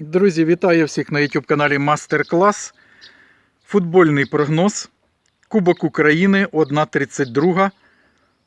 Друзі, вітаю всіх на YouTube каналі Мастер Клас. Футбольний прогноз. Кубок України 1.32.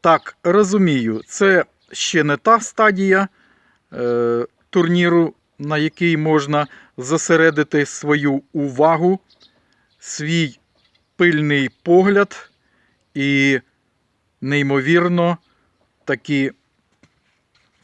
Так, розумію, це ще не та стадія е, турніру, на який можна зосередити свою увагу, свій пильний погляд і неймовірно такі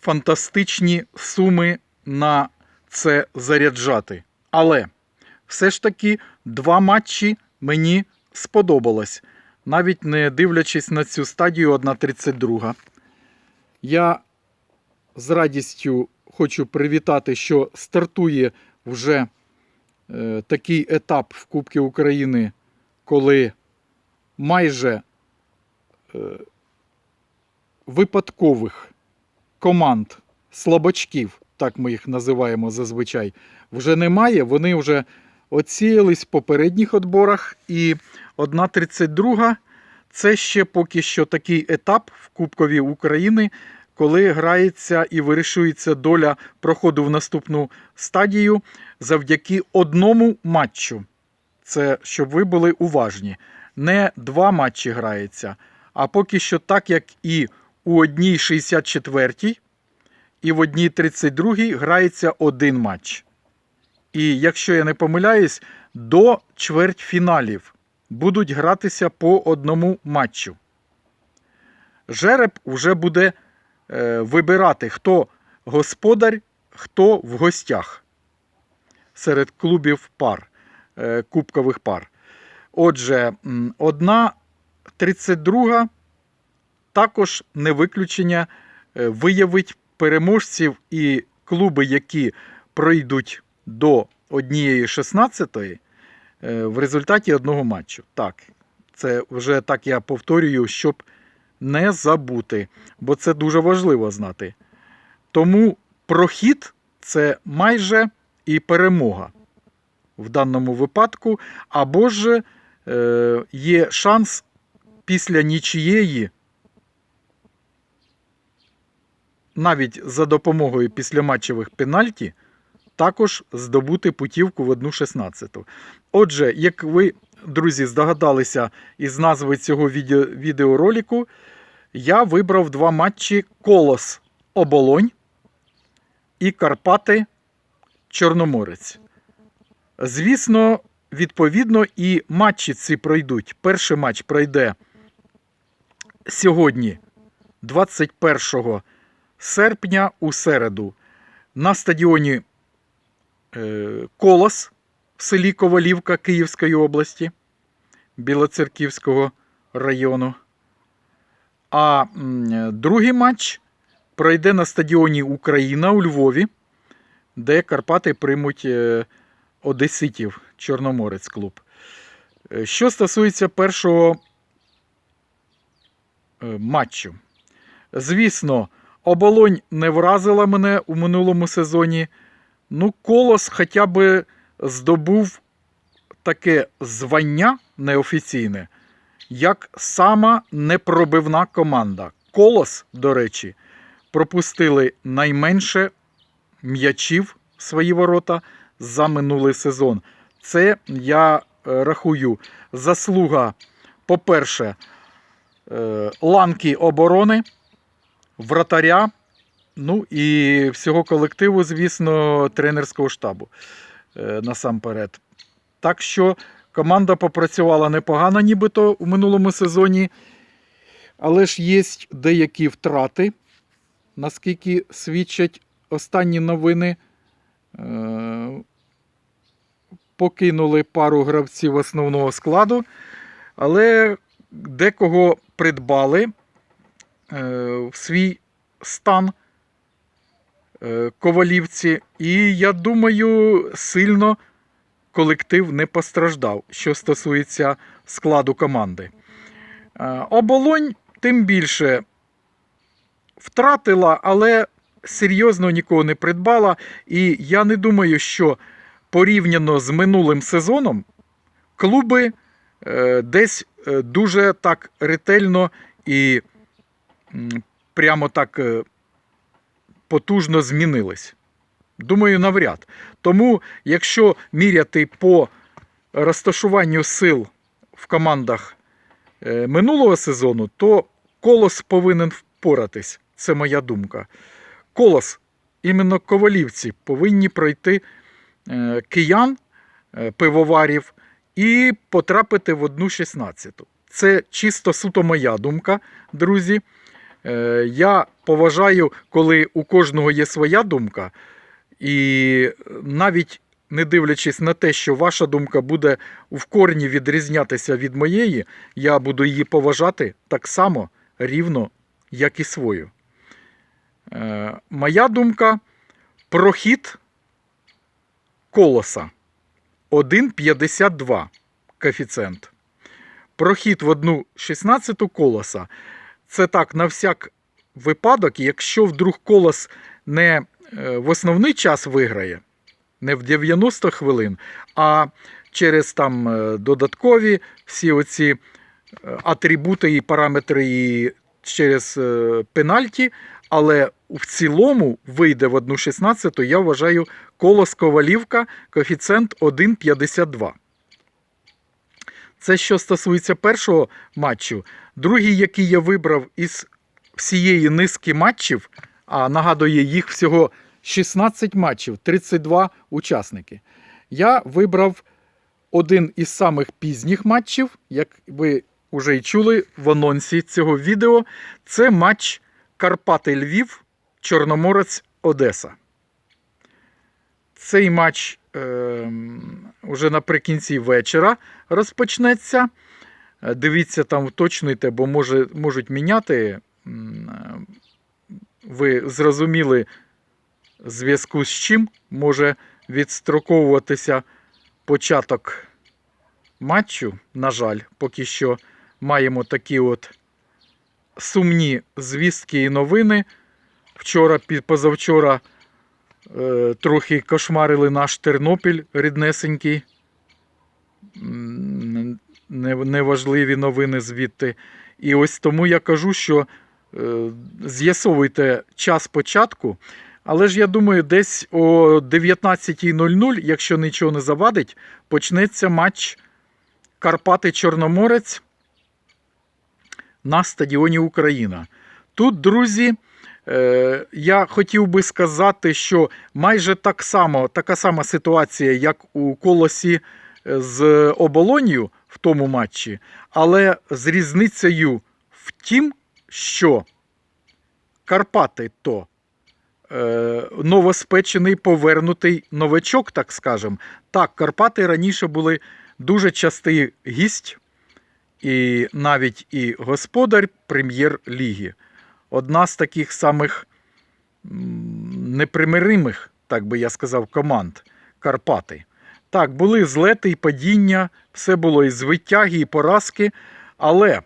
фантастичні суми на це заряджати. Але все ж таки два матчі мені сподобалось, навіть не дивлячись на цю стадію 1.32. Я з радістю хочу привітати, що стартує вже е, такий етап в Кубці України, коли майже е, випадкових команд слабачків, так ми їх називаємо зазвичай, вже немає. Вони вже оціялись в попередніх отборах. І 1.32 це ще поки що такий етап в Кубкові України, коли грається і вирішується доля проходу в наступну стадію завдяки одному матчу. Це щоб ви були уважні. Не два матчі грається, а поки що так, як і у одній 64 і в одній 32 грається один матч. І якщо я не помиляюсь, до чвертьфіналів будуть гратися по одному матчу. Жереб вже буде е, вибирати, хто господар, хто в гостях серед клубів пар, е, кубкових пар. Отже, одна 32 також не виключення е, виявить переможців і клуби, які пройдуть до однієї 16 в результаті одного матчу. Так, це вже так я повторюю, щоб не забути, бо це дуже важливо знати. Тому прохід це майже і перемога в даному випадку, або ж е, є шанс після нічієї навіть за допомогою післяматчевих пенальті також здобути путівку в 1.16. Отже, як ви, друзі, здогадалися із назви цього відео, відеоролику, я вибрав два матчі Колос Оболонь і Карпати Чорноморець. Звісно, відповідно, і матчі ці пройдуть. Перший матч пройде сьогодні, 21 серпня у середу на стадіоні е, Колос в селі Ковалівка Київської області Білоцерківського району. А другий матч пройде на стадіоні Україна у Львові, де Карпати приймуть е, Одеситів Чорноморець клуб. Е, Що стосується першого матчу, звісно, Оболонь не вразила мене у минулому сезоні. Ну, Колос хоча б здобув таке звання неофіційне, як сама непробивна команда. Колос, до речі, пропустили найменше м'ячів свої ворота за минулий сезон. Це я е, рахую заслуга, по-перше, е, ланки оборони вратаря, ну і всього колективу, звісно, тренерського штабу е, насамперед. Так що команда попрацювала непогано, нібито у минулому сезоні, але ж є деякі втрати, наскільки свідчать останні новини. Е, Покинули пару гравців основного складу, але декого придбали в свій стан е, ковалівці. І я думаю, сильно колектив не постраждав, що стосується складу команди. Е, Оболонь тим більше втратила, але серйозно нікого не придбала. І я не думаю, що порівняно з минулим сезоном клуби е, десь е, дуже так ретельно і прямо так е, потужно змінились. Думаю, навряд. Тому, якщо міряти по розташуванню сил в командах е, минулого сезону, то колос повинен впоратись. Це моя думка. Колос, іменно ковалівці, повинні пройти е, киян, пивоварів і потрапити в одну 16. Це чисто суто моя думка, друзі. Е, Я поважаю, коли у кожного є своя думка, і навіть не дивлячись на те, що ваша думка буде в корні відрізнятися від моєї, я буду її поважати так само рівно, як і свою. Е, Моя думка прохід колоса 1,52 коефіцієнт. Прохід в одну 16 колоса. Це так, на всяк випадок, якщо вдруг колос не е, в основний час виграє, не в 90 хвилин, а через там е, додаткові всі оці е, атрибути і параметри і через пенальті, але в цілому вийде в одну 16, я вважаю колос Ковалівка, коефіцієнт 1,52. Це що стосується першого матчу. Другий, який я вибрав із всієї низки матчів, а нагадую, їх всього 16 матчів, 32 учасники. Я вибрав один із самих пізніх матчів, як ви вже й чули в анонсі цього відео. Це матч Карпати Львів, Чорноморець Одеса. Цей матч е, вже наприкінці вечора розпочнеться. Е, Дивіться, там уточнюйте, бо може, можуть міняти. Е, Ви зрозуміли, зв'язку з чим може відстроковуватися початок матчу. На жаль, поки що маємо такі от сумні звістки і новини. Вчора, позавчора трохи кошмарили наш Тернопіль ріднесенький. Неважливі новини звідти. І ось тому я кажу, що е, з'ясовуйте час початку. Але ж я думаю, десь о 19.00, якщо нічого не завадить, почнеться матч Карпати Чорноморець на стадіоні Україна. Тут, друзі, е, я хотів би сказати, що майже так само, така сама ситуація, як у колосі е, з оболонью в тому матчі, але з різницею в тім, що Карпати то е, новоспечений повернутий новачок, так скажем. Так, Карпати раніше були дуже частий гість і навіть і господар прем'єр-ліги. Одна з таких самих непримиримих, так би я сказав, команд Карпати. Так, були злети і падіння, все було і звитяги, і поразки, але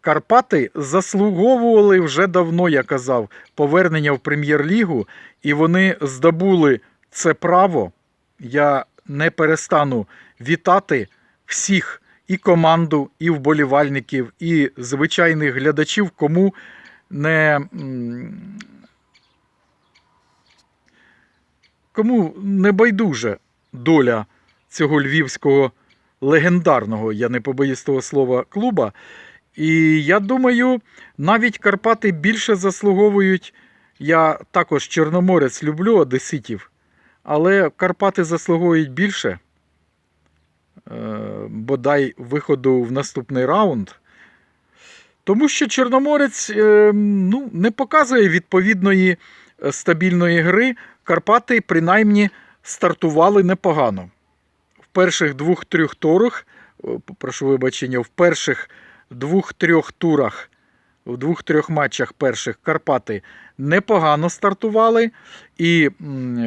Карпати заслуговували вже давно, я казав, повернення в прем'єр-лігу, і вони здобули це право. Я не перестану вітати всіх і команду, і вболівальників, і звичайних глядачів, кому не. Кому не байдуже доля цього львівського легендарного, я не побоюсь того слова, клуба. І я думаю, навіть Карпати більше заслуговують. Я також Чорноморець люблю одеситів, але Карпати заслуговують більше бодай виходу в наступний раунд. Тому що Чорноморець е, ну, не показує відповідної е, стабільної гри. Карпати принаймні стартували непогано. В перших двох-трьох турах, прошу вибачення, в перших двох-трьох турах, в двох-трьох матчах перших Карпати непогано стартували. І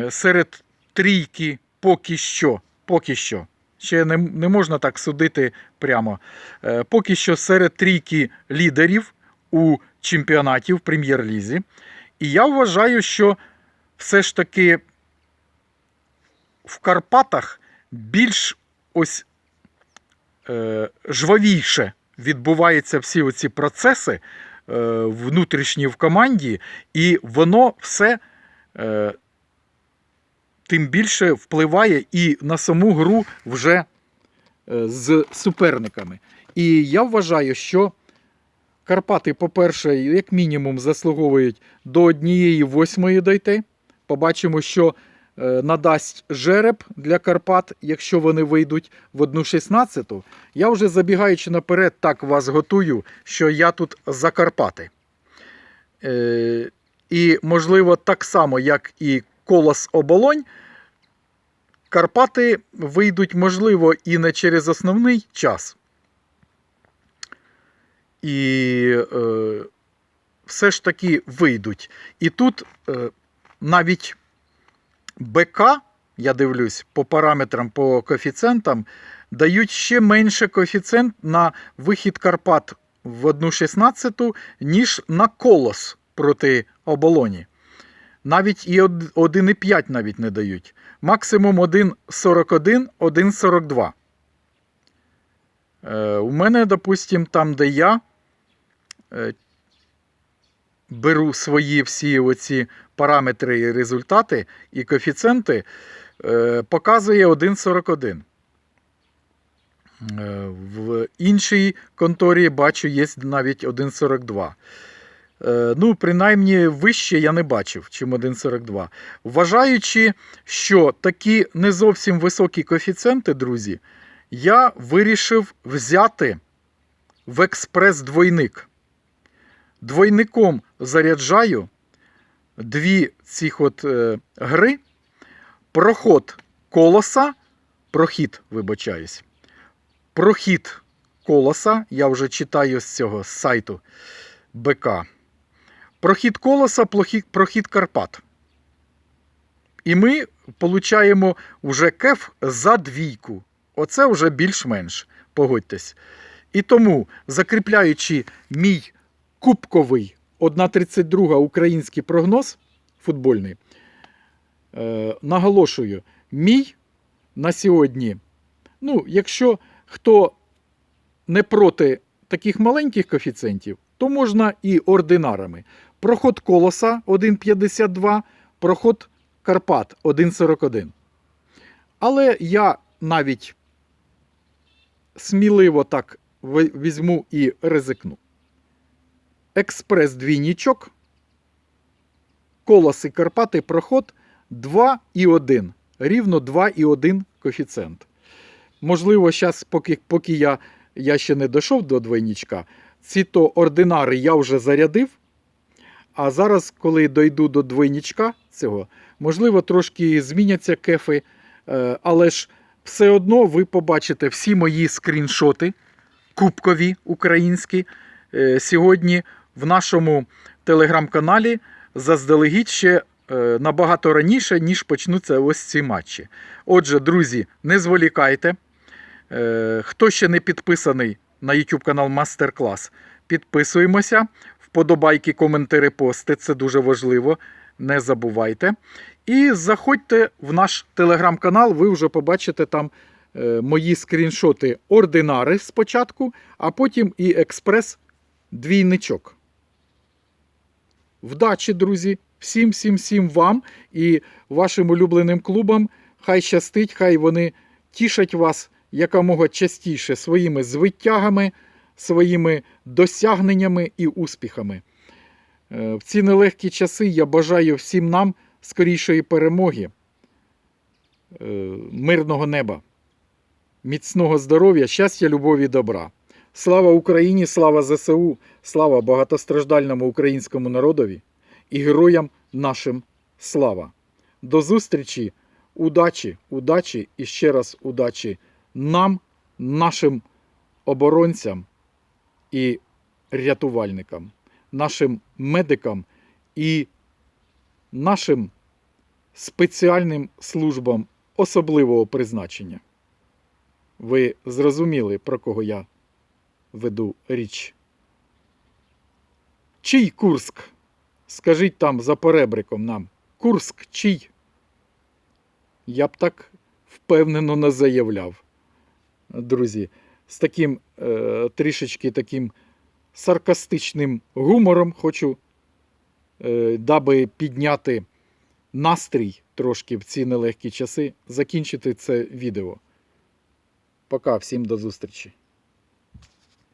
серед трійки поки що, поки що, ще не, не можна так судити прямо. Е, Поки що серед трійки лідерів у чемпіонаті в прем'єр-лізі. І я вважаю, що все ж таки в Карпатах більш ось е, жвавіше відбуваються всі оці процеси е, внутрішні в команді, і воно все е, тим більше впливає і на саму гру вже е, з суперниками. І я вважаю, що Карпати, по-перше, як мінімум, заслуговують до однієї восьмої дойти. Побачимо, що е, надасть жереб для Карпат, якщо вони вийдуть в одну шістнадцяту. Я вже забігаючи наперед, так вас готую, що я тут за Карпати. Е, і, можливо, так само, як і Колос Оболонь, Карпати вийдуть, можливо, і не через основний час. І е, все ж таки вийдуть. І тут е, навіть БК, я дивлюсь, по параметрам, по коефіцієнтам, дають ще менше коефіцієнт на вихід Карпат в 1,16, ніж на колос проти оболоні. Навіть і 1,5 навіть не дають. Максимум 1,41, 1,42. Е, у мене, допустим, там, де я е, беру свої всі оці параметри і результати і коефіцієнти, е, показує 1,41. Е, В іншій конторі бачу, є навіть 1,42. Е, Ну, принаймні, вище я не бачив, чим 1,42. Вважаючи, що такі не зовсім високі коефіцієнти, друзі, я вирішив взяти в експрес двойник. Двойником заряджаю дві цих от е, гри. Проход колоса, прохід, вибачаюсь. Прохід колоса, я вже читаю з цього з сайту БК. Прохід колоса, прохід Карпат. І ми получаємо вже кеф за двійку. Оце вже більш-менш, погодьтесь. І тому, закріпляючи мій кубковий 1.32 український прогноз футбольний, е, наголошую, мій на сьогодні. Ну, якщо хто не проти таких маленьких коефіцієнтів, то можна і ординарами. Проход колоса 1,52, проход Карпат 1,41. Але я навіть сміливо так візьму і ризикну. Експрес двійнічок, колоси Карпати, проход 2,1. Рівно 2,1 коефіцієнт. Можливо, зараз, поки, поки я, я ще не дійшов до двойнічка, ці то ординари я вже зарядив. А зараз, коли дойду до двойнічка цього, можливо, трошки зміняться кефи, е, але ж все одно ви побачите всі мої скріншоти кубкові українські е, сьогодні в нашому телеграм-каналі заздалегідь ще е, набагато раніше, ніж почнуться ось ці матчі. Отже, друзі, не зволікайте. Хто ще не підписаний на YouTube канал Мастер Клас, підписуємося. Вподобайки, коментарі, пости це дуже важливо. Не забувайте. І заходьте в наш телеграм-канал, ви вже побачите там е, мої скріншоти ординари спочатку, а потім і експрес-двійничок. Вдачі, друзі! Всім, всім, всім вам і вашим улюбленим клубам. Хай щастить, хай вони тішать вас якомога частіше своїми звитягами, своїми досягненнями і успіхами. Е, В ці нелегкі часи я бажаю всім нам скорішої перемоги, е, мирного неба, міцного здоров'я, щастя, любові, добра. Слава Україні, слава ЗСУ, слава багатостраждальному українському народові і героям нашим слава. До зустрічі, удачі, удачі і ще раз удачі нам, нашим оборонцям і рятувальникам, нашим медикам і нашим спеціальним службам особливого призначення. Ви зрозуміли, про кого я веду річ. Чий Курск? Скажіть там за перебриком нам. Курск чий? Я б так впевнено не заявляв. Друзі, з таким е, трішечки таким саркастичним гумором хочу, е, даби підняти настрій трошки в ці нелегкі часи закінчити це відео. Пока, всім до зустрічі!